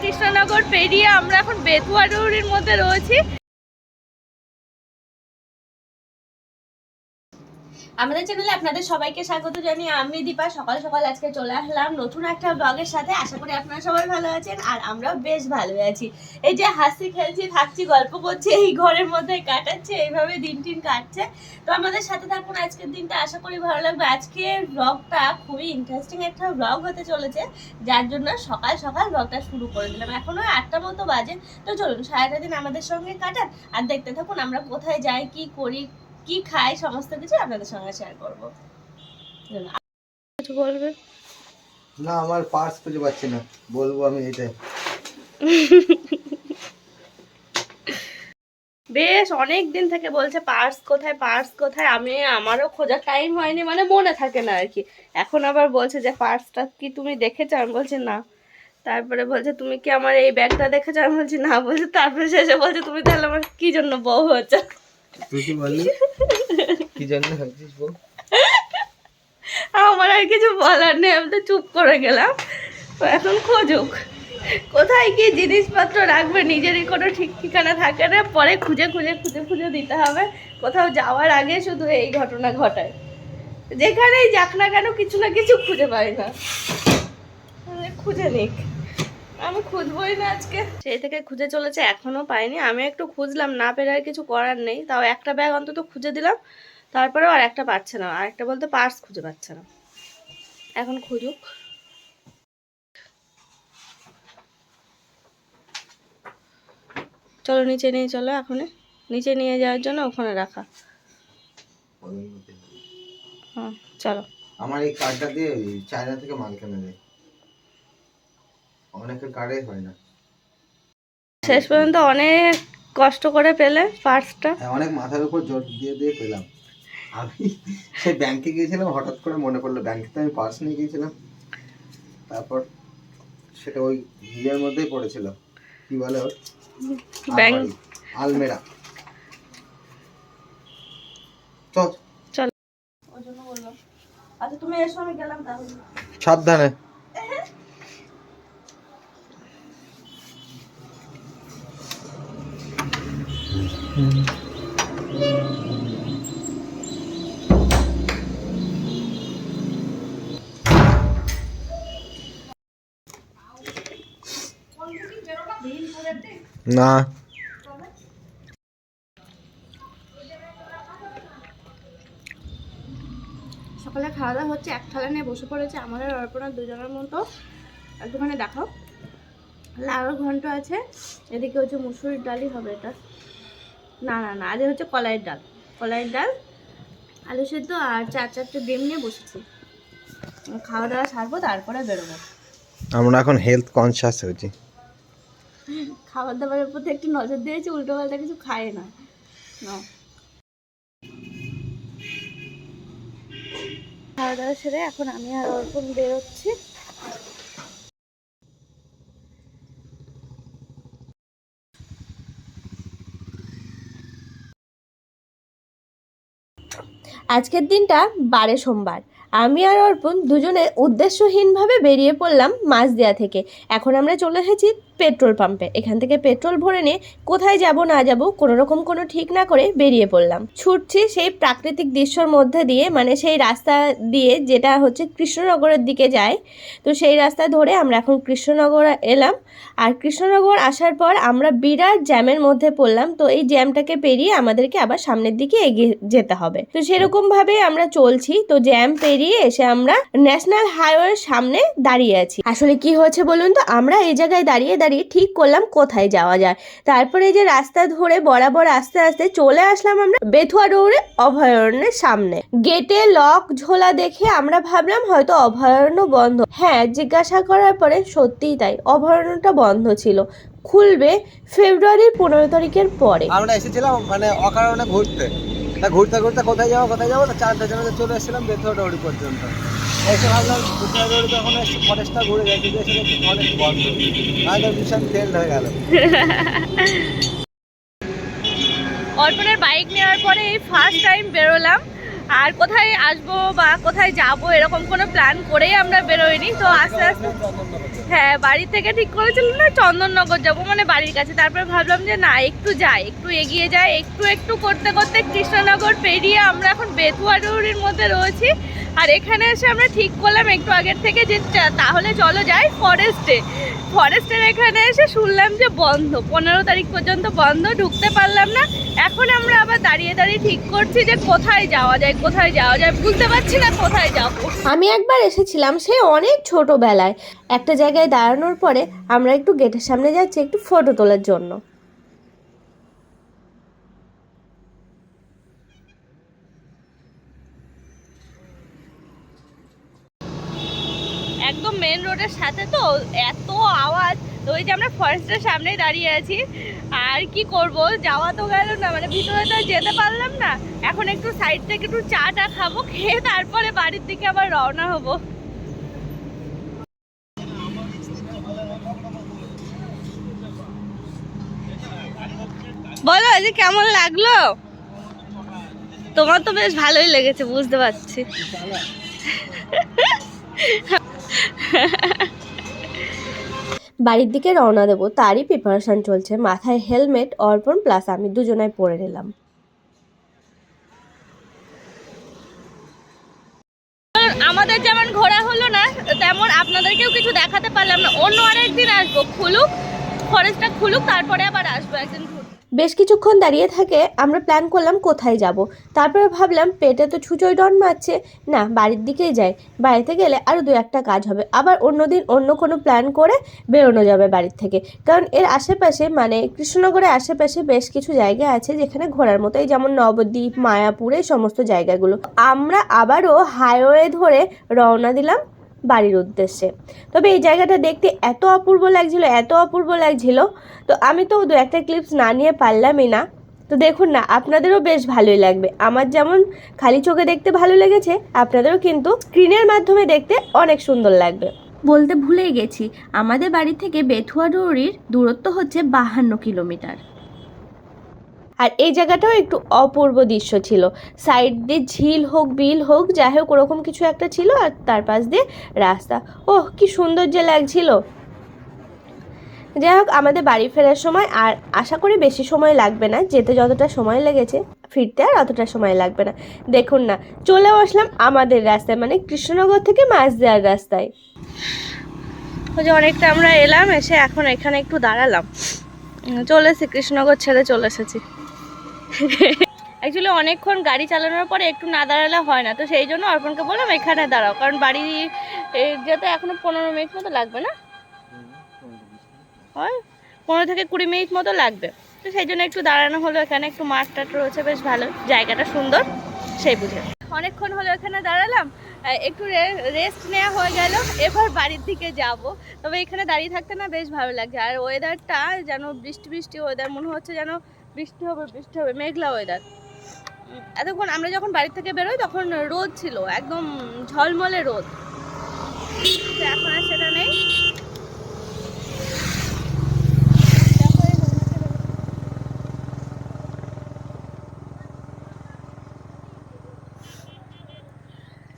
কৃষ্ণনগর পেরিয়ে আমরা এখন বেতুয়া ডৌরির মধ্যে রয়েছি। আমাদের চ্যানেলে আপনাদের সবাইকে স্বাগত জানিয়ে আমি দীপা। সকাল সকাল আজকে চলে আসলাম নতুন একটা ব্লগের সাথে। আশা করি আপনারা সবাই ভালো আছেন আর আমরাও বেশ ভালো আছি। এই যে হাসি খেলছি, থাকছি, গল্প করছি, এই ঘরের মধ্যে কাটাচ্ছে, এইভাবে দিন টিন কাটছে। তো আমাদের সাথে থাকুন আজকের দিনটা। আশা করি ভালো লাগবে। আজকে ব্লগটা খুবই ইন্টারেস্টিং একটা ব্লগ হতে চলেছে, যার জন্য সকাল সকাল ব্লগটা শুরু করে দিলাম। এখনও আটটা মতো বাজে। তো চলুন, সারাটা দিন আমাদের সঙ্গে কাটান। আর দেখতে থাকুন আমরা কোথায় যাই, কি করি কি খাই সমস্ত কিছু আপনাদের সঙ্গে শেয়ার করব। কিছু বলবে? না আমার পার্স খুঁজে পাচ্ছি না। বলব আমি এটাই। বেশ অনেক দিন থেকে বলছে পার্স কোথায় পার্স কোথায়। আমি আমারও খোঁজার টাইম হয়নি মানে মনে থাকে না আর কি। এখন আবার বলছে যে পার্সটা কি তুমি দেখেছ? আমি বলছি না। তারপরে বলছে তুমি কি আমার এই ব্যাগটা দেখেছ? আমি বলছি না। বলছে তারপরে শেষে বলছে তুমি তাহলে আমার কি জন্য বউ হচ্ছে? আমার আর কিছু বলার নেই, আমি তো চুপ করে গেলাম। তো এখন খোঁজুক। কোথায় কি জিনিসপত্র রাখবে, নিজেরই কোনো ঠিক ঠিকানা থাকে না। পরে খুঁজে খুঁজে খুঁজে খুঁজে দিতে হবে। কোথাও যাওয়ার আগে শুধু এই ঘটনা ঘটায়। যেখানেই যাক না কেন, কিছু না কিছু খুঁজে পাই না। খুঁজে নিক। আমি খুঁজবই না আজকে। সেই থেকে খুঁজে চলেছে এখনও পাইনি। আমি একটু খুঁজলাম না পেরে আর কিছু করার নেই। তাও একটা ব্যাগ অন্তত খুঁজে দিলাম তারপরেও আর একটা পাচ্ছে না। আর একটা বলতে পার্স খুঁজে পাচ্ছে না। এখন খুঁজুক। চলো নিচে নিয়ে চলো এখন নিচে নিয়ে যাওয়ার জন্য ওখানে রাখা। হ্যাঁ চলো। আমার এই কার্ডটা দিয়ে চায়না থেকে মাল কেনা যায় অনেকের কার্ডে হয় না। শেষ পর্যন্ত অনেক কষ্ট করে পেলে পার্সটা হ্যাঁ অনেক মাথার উপর জোর দিয়ে দিয়ে পেলাম। আমি সেই ব্যাংকে গিয়েছিলাম হঠাৎ করে মনে পড়ল ব্যাংকে তো আমি পার্স নিয়ে গিয়েছিলাম। তারপর সেটা ওই ইয়ের মধ্যেই পড়েছিল। কি বলে ওর? ব্যাংক আলমেরা। চল। চল। ওই জন্য বললাম। আচ্ছা তুমি এসো আমি গেলাম তাহলে। সাবধানে। না। সকালে খাওয়া দাওয়া হচ্ছে এক থালা নিয়ে বসে পড়েছে আমাদের অর্পণা দুজনের মতো। একটুখানি দেখাও। লাউ ঘন্ট আছে এদিকে হচ্ছে মুসুরির ডালই হবে এটা। না না না আজ হচ্ছে কলাইয়ের ডাল। কলাইয়ের ডাল আলু সেদ্ধ আর চার চারটে ডিম নিয়ে বসেছি। খাওয়া দাওয়া সারবো তারপরে বেরোবো। আমরা এখন হেলথ কনসিয়াস হয়েছি। খাবার দাবারের প্রতি একটু নজর দিয়েছি উল্টো পাল্টা কিছু খায় না। খাওয়া দাওয়া সেরে এখন আমি আর অর্পণ বেরোচ্ছি। আজকের দিনটা বারে সোমবার। আমি আর অর্পণ দুজনে উদ্দেশ্যহীনভাবে বেরিয়ে পড়লাম মাঝদিয়া থেকে। এখন আমরা চলে এসেছি পেট্রোল পাম্পে। এখান থেকে পেট্রোল ভরে নিয়ে কোথায় যাব না যাব কোনো রকম কোনো ঠিক না করে বেরিয়ে পড়লাম। ছুটছি সেই প্রাকৃতিক দৃশ্যর মধ্যে দিয়ে মানে সেই রাস্তা দিয়ে যেটা হচ্ছে কৃষ্ণনগরের দিকে যায়। তো সেই রাস্তা ধরে আমরা এখন কৃষ্ণনগর এলাম। আর কৃষ্ণনগর আসার পর আমরা বিরাট জ্যামের মধ্যে পড়লাম। তো এই জ্যামটাকে পেরিয়ে আমাদেরকে আবার সামনের দিকে এগিয়ে যেতে হবে। তো সেরকম ভাবে আমরা চলছি। তো জ্যাম পেরিয়ে এসে আমরা ন্যাশনাল হাইওয়ের সামনে দাঁড়িয়ে আছি। আসলে কি হয়েছে বলুন তো? আমরা এই জায়গায় দাঁড়িয়ে দাঁড়িয়ে ঠিক করলাম কোথায় যাওয়া যায়। তারপরে যে রাস্তা ধরে বরাবর আস্তে আস্তে চলে আসলাম আমরা বেথুয়া ডৌড়ে অভয়ারণ্যের সামনে। গেটে লক ঝোলা দেখে আমরা ভাবলাম হয়তো অভয়ারণ্য বন্ধ। হ্যাঁ জিজ্ঞাসা করার পরে সত্যিই তাই, অভয়ারণ্যটা বন্ধ ছিল। খুলবে ফেব্রুয়ারির পনেরো তারিখের পরে। আমরা এসেছিলাম মানে অকারণে ঘুরতে। ঘুরতে ঘুরতে কোথায় যাব কোথায় যাব? তা চারটে জনে চলে এসেছিলাম বেথুয়া ডৌড়ি পর্যন্ত। এসে হয়ে বাইক নেওয়ার পরে এই ফার্স্ট টাইম বেরোলাম। আর কোথায় আসব বা কোথায় যাব এরকম কোনো প্ল্যান করেই আমরা বেরোইনি, তো আস্তে আস্তে হ্যাঁ বাড়ি থেকে ঠিক করেছিলাম না চন্দননগর যাব মানে বাড়ির কাছে। তারপরে ভাবলাম যে না, একটু যাই, একটু এগিয়ে যাই, একটু একটু করতে করতে কৃষ্ণনগর পেরিয়ে আমরা এখন বেতুয়াডুরির মধ্যে রয়েছি। আর এখানে এসে আমরা ঠিক করলাম একটু আগের থেকে যে তাহলে চলো যাই ফরেস্টে ফরেস্টের এখানে এসে শুনলাম যে বন্ধ, পনেরো তারিখ পর্যন্ত বন্ধ, ঢুকতে পারলাম না। এখন আমরা আবার দাঁড়িয়ে দাঁড়িয়ে ঠিক করছি যে কোথায় যাওয়া যায়, কোথায় যাওয়া যায়, বুঝতে পারছি না কোথায় যাব। আমি একবার এসেছিলাম সে অনেক ছোটবেলায়। একটা জায়গায় দাঁড়ানোর পরে আমরা একটু গেটের সামনে যাচ্ছি একটু ফটো তোলার জন্য। একদম মেন রোডের সাথে তো এত আওয়াজ। তো ওই যে আমরা ফরেস্টের সামনেই দাঁড়িয়ে আছি। আর কি করব? যাওয়া তো গেল না মানে ভিতরে তো যেতে পারলাম না। এখন একটু সাইড থেকে একটু চা টা খাব, খেয়ে তারপরে বাড়ির দিকে আবার রওনা হব বলো যে কেমন লাগল? তোমার তো বেশ ভালোই লেগেছে বুঝতে পারছি। বাড়ির দিকে রওনা দেবো তারই প্রিপারেশন চলছে। মাথায় হেলমেট অর্পণ প্লাস আমি দুজনায় পরে নিলাম। আমাদের যেমন ঘোরা হলো না তেমন আপনাদেরকেও কিছু দেখাতে পারলাম না। অন্য আরেকদিন আসব খুলুক ফরেস্টটা খুলুক তারপরে আবার আসব একদিন বেশ কিছুক্ষণ দাঁড়িয়ে থাকে, আমরা প্ল্যান করলাম কোথায় যাব। তারপরে ভাবলাম, পেটে তো ছুঁচোয় ডন মারছে। না, বাড়ির দিকেই যাই। বাড়িতে গেলে আরও দু একটা কাজ হবে। আবার অন্যদিন অন্য কোনো প্ল্যান করে বেরোনো যাবে বাড়ির থেকে। কারণ এর আশেপাশে মানে কৃষ্ণনগরের আশেপাশে বেশ কিছু জায়গা আছে যেখানে ঘোরার মতো। এই যেমন নবদ্বীপ, মায়াপুর, এই সমস্ত জায়গাগুলো। আমরা আবারও হাইওয়ে ধরে রওনা দিলাম। বাড়ির উদ্দেশ্যে। তবে এই জায়গাটা দেখতে এত অপূর্ব লাগছিল, এত অপূর্ব লাগছিল, তো আমি তো দু একটা ক্লিপস না নিয়ে পারলামই না। তো দেখুন না, আপনাদেরও বেশ ভালোই লাগবে। আমার যেমন খালি চোখে দেখতে ভালো লেগেছে, আপনাদেরও কিন্তু স্ক্রিনের মাধ্যমে দেখতে অনেক সুন্দর লাগবে। বলতে ভুলেই গেছি, আমাদের বাড়ি থেকে বেথুয়াডুরির দূরত্ব হচ্ছে বাহান্ন কিলোমিটার। আর এই জায়গাটাও একটু অপূর্ব দৃশ্য ছিল। সাইড দিয়ে ঝিল হোক বিল হোক যাই হোক ওরকম কিছু একটা ছিল আর তার পাশ দিয়ে রাস্তা। ওহ কি সুন্দর যে লাগছিল। যাই হোক আমাদের বাড়ি ফেরার সময় আর আশা করি বেশি সময় লাগবে না যেতে যতটা সময় লেগেছে ফিরতে আর অতটা সময় লাগবে না। দেখুন না চলেও আসলাম আমাদের রাস্তায় মানে কৃষ্ণনগর থেকে মাছ দেওয়ার রাস্তায়। ওই যে অনেকটা আমরা এলাম এসে এখন এখানে একটু দাঁড়ালাম। উম, চলে এসেছি কৃষ্ণনগর ছেড়ে চলে এসেছি। অ্যাকচুয়ালি অনেকক্ষণ গাড়ি চালানোর পরে একটু না দাঁড়ালে হয় না। তো সেই জন্য অর্পণকে বললাম, এখানে দাঁড়াও। কারণ বাড়ি যেতে এখনও পনেরো মিনিট মতো লাগবে না? হয়? পনেরো থেকে কুড়ি মিনিট মতো লাগবে। তো সেই জন্য একটু দাঁড়ানো হলো এখানে। একটু মাঠ টাট রয়েছে, বেশ ভালো। জায়গাটা সুন্দর, সেই বুঝে। অনেকক্ষণ হলো এখানে দাঁড়ালাম। একটু রেস্ট নেওয়া হয়ে গেল। এবার বাড়ির দিকে যাব। তবে এখানে দাঁড়িয়ে থাকতে না বেশ ভালো লাগছে। আর ওয়েদারটা যেন বৃষ্টি বৃষ্টি ওয়েদার মনে হচ্ছে যেন বৃষ্টি হবে বৃষ্টি হবে, মেঘলা ওয়েদার এতক্ষণ আমরা যখন বাড়ি থেকে বেরোই তখন রোদ ছিল, একদম ঝলমলে রোদ। এখন আর সেটা নেই।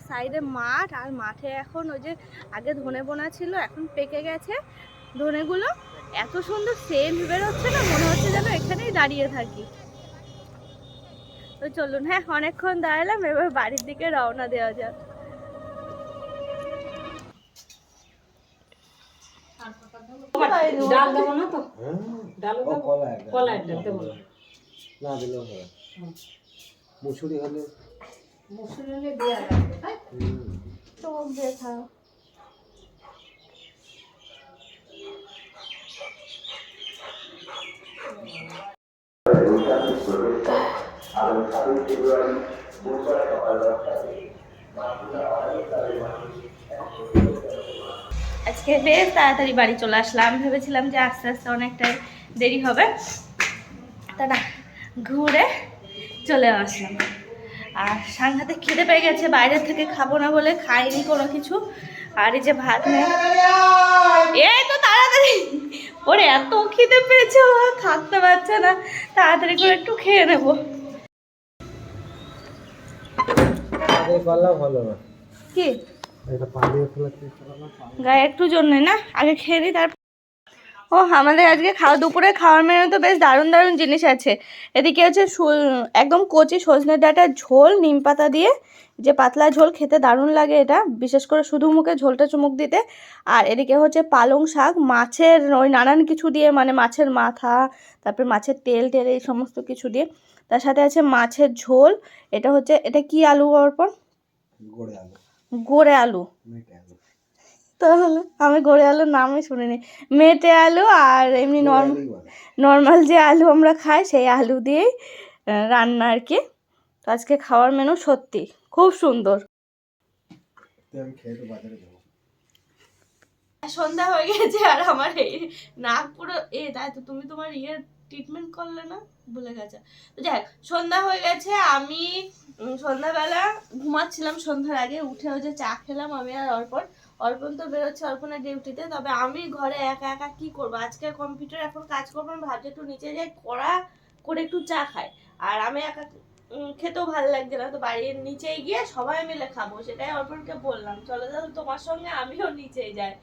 সাইডে মাঠ, আর মাঠে এখন ওই যে আগে ধনে বোনা ছিল, এখন পেকে গেছে ধনেগুলো। এত সুন্দর সেন্ট বেরোচ্ছে না, মনে হচ্ছে যেন দাঁড়িয়ে থাকি। তো চলুন হ্যাঁ অনেকক্ষণ দাঁড়ালাম এবার বাড়ির দিকে রওনা দেওয়া যাক। ডাল দেবো না তো? ডাল। কলাই ডাল দেবো। না না দিলেও হবে। মুসুরি হলে? মুসুর হলে দেওয়া লাগবে তাই? তো দেখা আজকে বেশ তাড়াতাড়ি বাড়ি চলে আসলাম। ভেবেছিলাম যে আস্তে আস্তে অনেকটাই দেরি হবে। তা না, ঘুরে চলে আসলাম। আর সাংঘাতে খিদে পেয়ে গেছে বাইরের থেকে খাব না বলে খাইনি কোনো কিছু। আর এই যে ভাত নেই। এই তো তাড়াতাড়ি ওরে এত খিদে পেয়েছে ও আর থাকতে পারছে না। তাড়াতাড়ি করে একটু খেয়ে নেব। না। কি? গায়ে একটু জন্য না? আগে খেয়ে নিই তারপর ও আমাদের আজকে খাওয়া দুপুরে খাওয়ার মেনু তো বেশ দারুণ দারুণ জিনিস আছে। এদিকে হচ্ছে একদম কচি সজনে ডাঁটার ঝোল নিম পাতা দিয়ে। যে পাতলা ঝোল খেতে দারুণ লাগে এটা। বিশেষ করে শুধু মুখে ঝোলটা চুমুক দিতে। আর এদিকে হচ্ছে পালং শাক মাছের ওই নানান কিছু দিয়ে মানে মাছের মাথা তারপরে মাছের তেল টেল এই সমস্ত কিছু দিয়ে। তার সাথে আছে মাছের ঝোল এটা হচ্ছে এটা কি আলু অর্পণ? গড়ে আলু। গোড়ে আলু। তাহলে আমি গড়ে আলুর নামই শুনিনি। মেটে আলু আর এমনি নর্মাল নর্মাল যে আলু আমরা খাই সেই আলু দিয়েই রান্না আর কি। তো আজকে খাওয়ার মেনু সত্যি খুব সুন্দর। সন্ধ্যা হয়ে গেছে আর আমার এই নাক পুরো এ তাই তো তুমি তোমার ইয়ের ট্রিটমেন্ট করলে না? ভুলে গেছে। তো যাক সন্ধ্যা হয়ে গেছে আমি সন্ধ্যাবেলা ঘুমাচ্ছিলাম সন্ধ্যার আগে উঠে হচ্ছে চা খেলাম আমি আর অর্পণ। অর্পণ তো বেরোচ্ছে অর্পণের ডিউটিতে, তবে আমি ঘরে একা একা কি করব? আজকে কম্পিউটার এখন কাজ করব, আমি ভাবছি একটু নিচে যাই কড়া করে একটু চা খাই। আর আমি একা খেতেও ভালো লাগছে না, তো বাড়ির নিচেই গিয়ে সবাই মিলে খাব, সেটাই অর্পণকে বললাম। চলো চলো তোমার সঙ্গে আমিও নিচে যাই।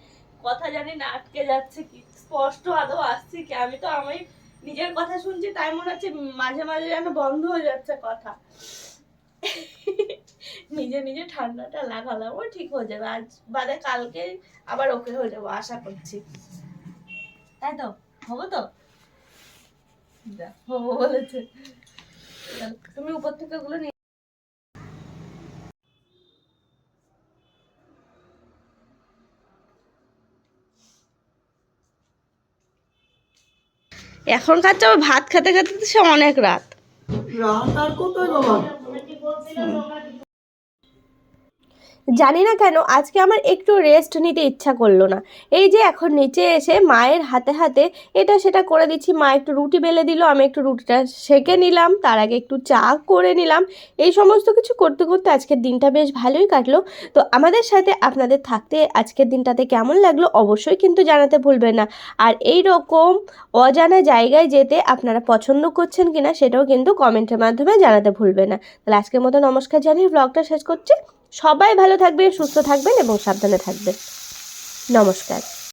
কথা জানি না আটকে যাচ্ছে কি, স্পষ্ট আদৌ আসছে কি? আমি তো আমি নিজের কথা শুনছি, তাই মনে হচ্ছে মাঝে মাঝে যেন বন্ধ হয়ে যাচ্ছে কথা। নিজে নিজে ঠান্ডাটা লাগালাম ও ঠিক হয়ে যাবে। আজ বাদে কালকে আবার ওকে হয়ে যাব আশা করছি। তাই তো? হব তো? হব বলেছে। তুমি উপর থেকে ওগুলো নিয়ে এখনকার তো ভাত খেতে খেতে তো সে অনেক রাত। জানি না কেন, আজকে আমার একটু রেস্ট নিতে ইচ্ছা করল না। এই যে এখন নিচে এসে মায়ের হাতে হাতে এটা সেটা করে দিচ্ছি, মা একটু রুটি বেলে দিল, আমি একটু রুটিটা সেকে নিলাম, তার আগে একটু চা করে নিলাম। এই সমস্ত কিছু করতে করতে আজকের দিনটা বেশ ভালোই কাটলো। তো আমাদের সাথে আপনাদের থাকতে আজকের দিনটাতে কেমন লাগল অবশ্যই কিন্তু জানাতে ভুলবেন না। আর এই রকম অজানা জায়গায় যেতে আপনারা পছন্দ করছেন কিনা সেটাও কিন্তু কমেন্টের মাধ্যমে জানাতে ভুলবেন না। তাহলে আজকের মতো নমস্কার জানিয়ে ব্লগটা শেষ করছি। সবাই ভালো থাকবে সুস্থ থাকবেন এবং সাবধানে থাকবেন। নমস্কার।